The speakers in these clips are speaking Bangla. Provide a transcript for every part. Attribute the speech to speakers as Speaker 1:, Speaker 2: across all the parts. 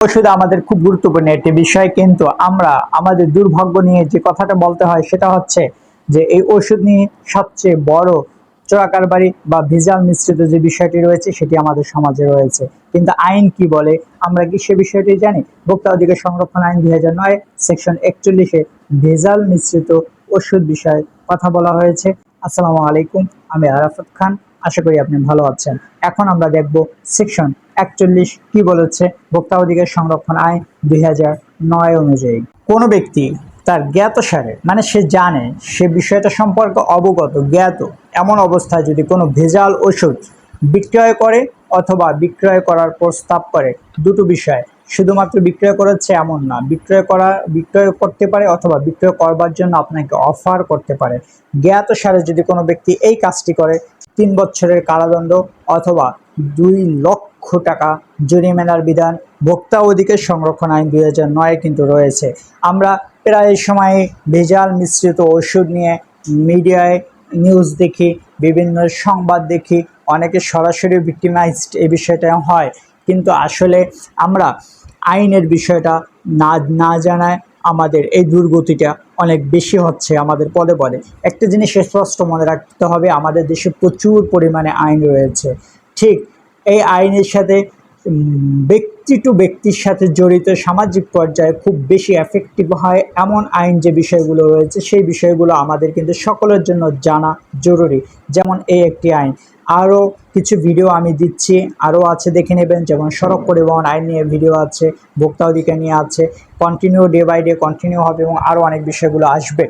Speaker 1: ওষুধ আমাদের খুব গুরুত্বপূর্ণ একটি বিষয়। কিন্তু আমরা আমাদের দুর্ভাগ্য নিয়ে যে কথাটা বলতে হয়, সেটা হচ্ছে যে এই ওষুধ নিয়ে সবচেয়ে বড় চোরাকারবারি বা ভেজাল মিশ্রিত যে বিষয়টি রয়েছে, সেটি আমাদের সমাজে রয়েছে। কিন্তু আইন কি বলে? আমরা কি সে বিষয়টি জানি? ভোক্তা অধিকার সংরক্ষণ আইন দুই হাজার নয়, সেকশন একচল্লিশে ভেজাল মিশ্রিত ওষুধ বিষয়ে কথা বলা হয়েছে। আসসালামু আলাইকুম, আমি আরাফাত খান। আশা করি আপনি ভালো আছেন। এখন আমরা দেখব সেকশন একচল্লিশ, কি বলেছে ভোক্তা অধিকার সংরক্ষণ আইন দুই হাজার নয় অনুযায়ী। কোনো ব্যক্তি তার জ্ঞাত সারে মানে সে জানে, সে বিষয়টা সম্পর্কে অবগত, জ্ঞাত, এমন অবস্থায় যদি কোনো ভেজাল ওষুধ বিক্রয় করে অথবা বিক্রয় করার প্রস্তাব করে, দুটো বিষয়, শুধুমাত্র বিক্রয় করাচ্ছে এমন না, বিক্রয় করা, বিক্রয় করতে পারে অথবা বিক্রয় করবার জন্য আপনাকে অফার করতে পারে। জ্ঞাত সারে যদি কোনো ব্যক্তি এই কাজটি করে, তিন বছরের কারাদণ্ড অথবা দুই লক্ষ টাকা। জরিমানার বিধান ভোক্তা অধিকার সংরক্ষণ আইন দুই হাজার নয়ে কিন্তু রয়েছে। আমরা প্রায় সময় ভেজাল মিশ্রিত ওষুধ নিয়ে মিডিয়ায় নিউজ দেখি, বিভিন্ন সংবাদ দেখি, অনেকে সরাসরি ভিক্টিমাইজড এই বিষয়টা হয়। কিন্তু আসলে আমরা আইনের বিষয়টা না না জানায় আমাদের এই দুর্গতিটা অনেক বেশি হচ্ছে আমাদের পদে পদে। একটা জিনিস স্পষ্ট মনে রাখতে হবে, আমাদের দেশে প্রচুর পরিমাণে আইন রয়েছে। ঠিক এই আইনের সাথে ব্যক্তি টু ব্যক্তির সাথে জড়িত সামাজিক পর্যায়ে খুব বেশি এফেক্টিভ হয় এমন আইন যে বিষয়গুলো রয়েছে, সেই বিষয়গুলো আমাদের কিন্তু সকলের জন্য জানা জরুরি। যেমন এই একটি আইন। আরও কিছু ভিডিও আমি দিচ্ছি। আরও আছে, দেখে নেবেন। যেমন সড়ক পরিবহন আইন নিয়ে ভিডিও আছে, ভোক্তা অধিকার নিয়ে আছে continue day by day continue হবে এবং আরও অনেক বিষয়গুলো আসবে।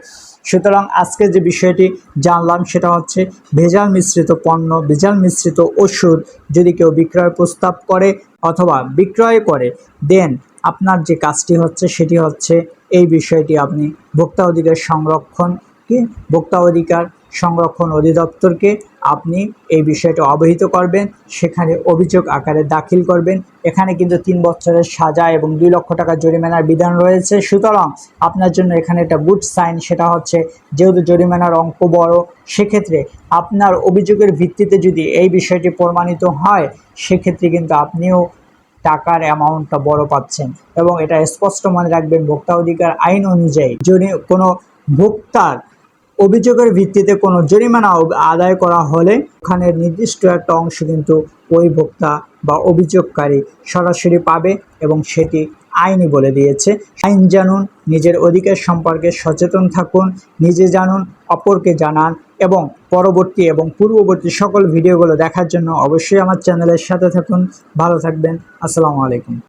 Speaker 1: সুতরাং আজকে যে বিষয়টি জানলাম, সেটা হচ্ছে ভেজাল মিশ্রিত পণ্য, ভেজাল মিশ্রিত ওষুধ যদি কেউ বিক্রয় প্রস্তাব করে অথবা বিক্রয় করে দেন আপনার যে কাজটি হচ্ছে, সেটি হচ্ছে এই বিষয়টি আপনি ভোক্তা অধিকার সংরক্ষণকে ভোক্তা অধিকার সংরক্ষণ অধিদপ্তরকে আপনি এই বিষয়টা অবহিত করবেন, সেখানে অভিযোগ আকারে দাখিল করবেন। এখানে কিন্তু তিন বছরের সাজা এবং দুই লক্ষ টাকা জরিমানার বিধান রয়েছে। সুতরাং আপনার জন্য এখানে একটা গুড সাইন, সেটা হচ্ছে যেহেতু জরিমানার অঙ্ক বড়, সেক্ষেত্রে আপনার অভিযোগের ভিত্তিতে যদি এই বিষয়টি প্রমাণিত হয়, সেক্ষেত্রে কিন্তু আপনিও টাকার অ্যামাউন্টটা বড় পাচ্ছেন। এবং এটা স্পষ্ট মনে রাখবেন, ভোক্তা অধিকার আইন অনুযায়ী যদি কোনো ভোক্তার অভিযোগের ভিত্তিতে কোনো জরিমানা আদায় করা হলে ওখানে নির্দিষ্ট একটা অংশ কিন্তু ওই ভোক্তা বা অভিযোগকারী সরাসরি পাবে এবং সেটি আইনই বলে দিয়েছে। আইন জানুন, নিজের অধিকার সম্পর্কে সচেতন থাকুন, নিজে জানুন, অপরকে জানান এবং পরবর্তী এবং পূর্ববর্তী সকল ভিডিওগুলো দেখার জন্য অবশ্যই আমার চ্যানেলের সাথে থাকুন। ভালো থাকবেন। আসসালামু আলাইকুম।